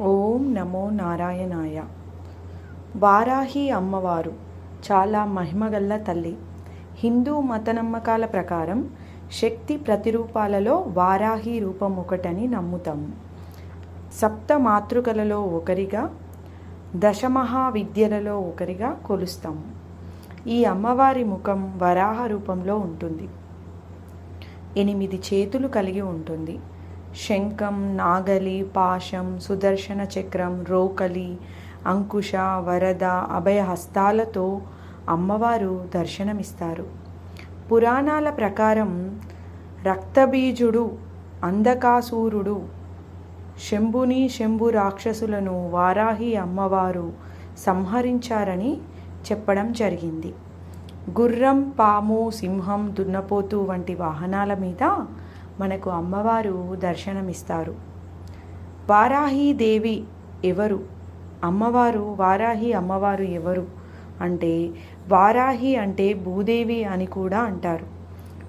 ఓం నమో నారాయణాయ. వారాహి అమ్మవారు చాలా మహిమగల్ల తల్లి. హిందూ మత నమ్మకాల ప్రకారం శక్తి ప్రతిరూపాలలో వారాహి రూపం ఒకటని నమ్ముతాము సప్త మాతృకలలో ఒకరిగా దశమహా విద్యలలో ఒకరిగా కొలుస్తాము ఈ అమ్మవారి ముఖం వరాహ రూపంలో ఉంటుంది. ఎనిమిది చేతులు కలిగి ఉంటుంది. శంఖం నాగలి పాశం సుదర్శన చక్రం రోకలి అంకుశ వరద అభయహస్తాలతో అమ్మవారు దర్శనమిస్తారు. పురాణాల ప్రకారం రక్తబీజుడు అంధకాసూరుడు శంభుని శంభు రాక్షసులను వారాహి అమ్మవారు సంహరించారని చెప్పడం జరిగింది. గుర్రం పాము సింహం దున్నపోతు వంటి వాహనాల మీద మనకు అమ్మవారు దర్శనమిస్తారు. వారాహి దేవి ఎవరు? అమ్మవారు వారాహి అమ్మవారు ఎవరు అంటే వారాహి అంటే భూదేవి అని కూడా అంటారు.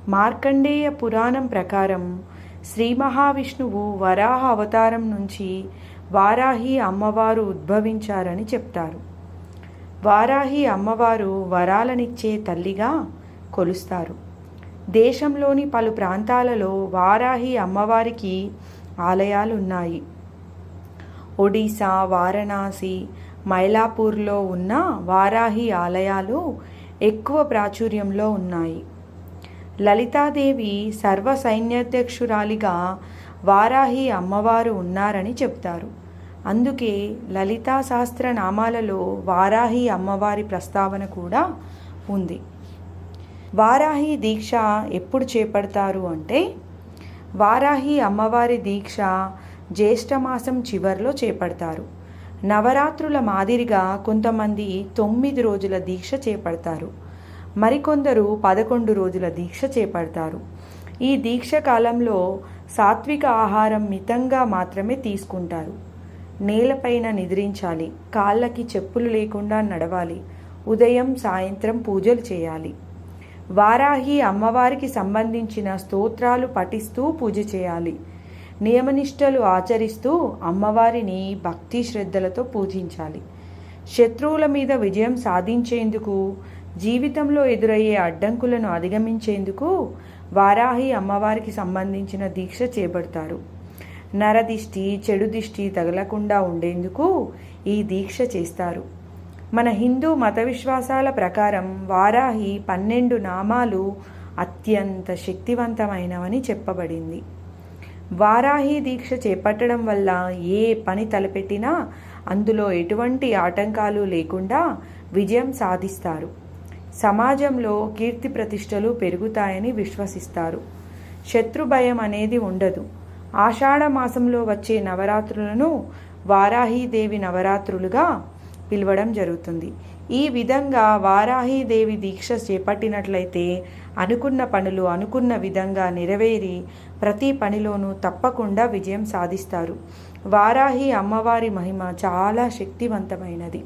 మార్కండేయ పురాణం ప్రకారం శ్రీ మహావిష్ణువు వరాహ అవతారం నుంచి వారాహి అమ్మవారు ఉద్భవించారని చెప్తారు. వారాహి అమ్మవారు వరాలనిచ్చే తల్లిగా కొలుస్తారు. దేశంలోని పలు ప్రాంతాలలో వారాహి అమ్మవారికి ఆలయాలు ఉన్నాయి ఒడిశా వారణాసి మైలాపూర్లో ఉన్న వారాహి ఆలయాలు ఎక్కువ ప్రాచుర్యంలో ఉన్నాయి. లలితాదేవి సర్వ సైన్యాధ్యక్షురాలిగా వారాహి అమ్మవారు ఉన్నారని చెప్తారు. అందుకే లలితా శాస్త్ర నామాలలో వారాహి అమ్మవారి ప్రస్తావన కూడా ఉంది. వారాహి దీక్ష ఎప్పుడు చేపడతారు అంటే వారాహి అమ్మవారి దీక్ష జ్యేష్ఠమాసం చివరిలో చేపడతారు. నవరాత్రుల మాదిరిగా కొంతమంది తొమ్మిది రోజుల దీక్ష చేపడతారు. మరికొందరు పదకొండు రోజుల దీక్ష చేపడతారు. ఈ దీక్ష కాలంలో సాత్విక ఆహారం మితంగా మాత్రమే తీసుకుంటారు. నేలపైన నిద్రించాలి కాళ్ళకి చెప్పులు లేకుండా నడవాలి ఉదయం సాయంత్రం పూజలు చేయాలి. వారాహి అమ్మవారికి సంబంధించిన స్తోత్రాలు పఠిస్తూ పూజ చేయాలి. నియమనిష్టలు ఆచరిస్తూ అమ్మవారిని భక్తి శ్రద్ధలతో పూజించాలి. శత్రువుల మీద విజయం సాధించేందుకు జీవితంలో ఎదురయ్యే అడ్డంకులను అధిగమించేందుకు వారాహి అమ్మవారికి సంబంధించిన దీక్ష చేపడతారు. నరదిష్టి చెడు దిష్టి తగలకుండా ఉండేందుకు ఈ దీక్ష చేస్తారు. మన హిందూ మత విశ్వాసాల ప్రకారం వారాహి పన్నెండు నామాలు అత్యంత శక్తివంతమైనవని చెప్పబడింది. వారాహి దీక్ష చేపట్టడం వల్ల ఏ పని తలపెట్టినా అందులో ఎటువంటి ఆటంకాలు లేకుండా విజయం సాధిస్తారు. సమాజంలో కీర్తి ప్రతిష్టలు పెరుగుతాయని విశ్వసిస్తారు. శత్రు భయం అనేది ఉండదు. ఆషాఢ మాసంలో వచ్చే నవరాత్రులను వారాహీదేవి నవరాత్రులుగా పిలవడం జరుగుతుంది. ఈ విధంగా వారాహీదేవి దీక్ష చేపట్టినట్లయితే అనుకున్న పనులు అనుకున్న విధంగా నెరవేరి ప్రతి పనిలోనూ తప్పకుండా విజయం సాధిస్తారు. వారాహి అమ్మవారి మహిమ చాలా శక్తివంతమైనది.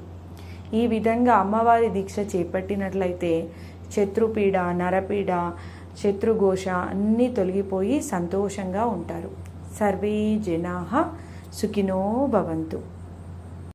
ఈ విధంగా అమ్మవారి దీక్ష చేపట్టినట్లయితే శత్రుపీడ నరపీడ శత్రుఘోష అన్నీ తొలగిపోయి సంతోషంగా ఉంటారు. సర్వే జనా సుఖినో భవంతు.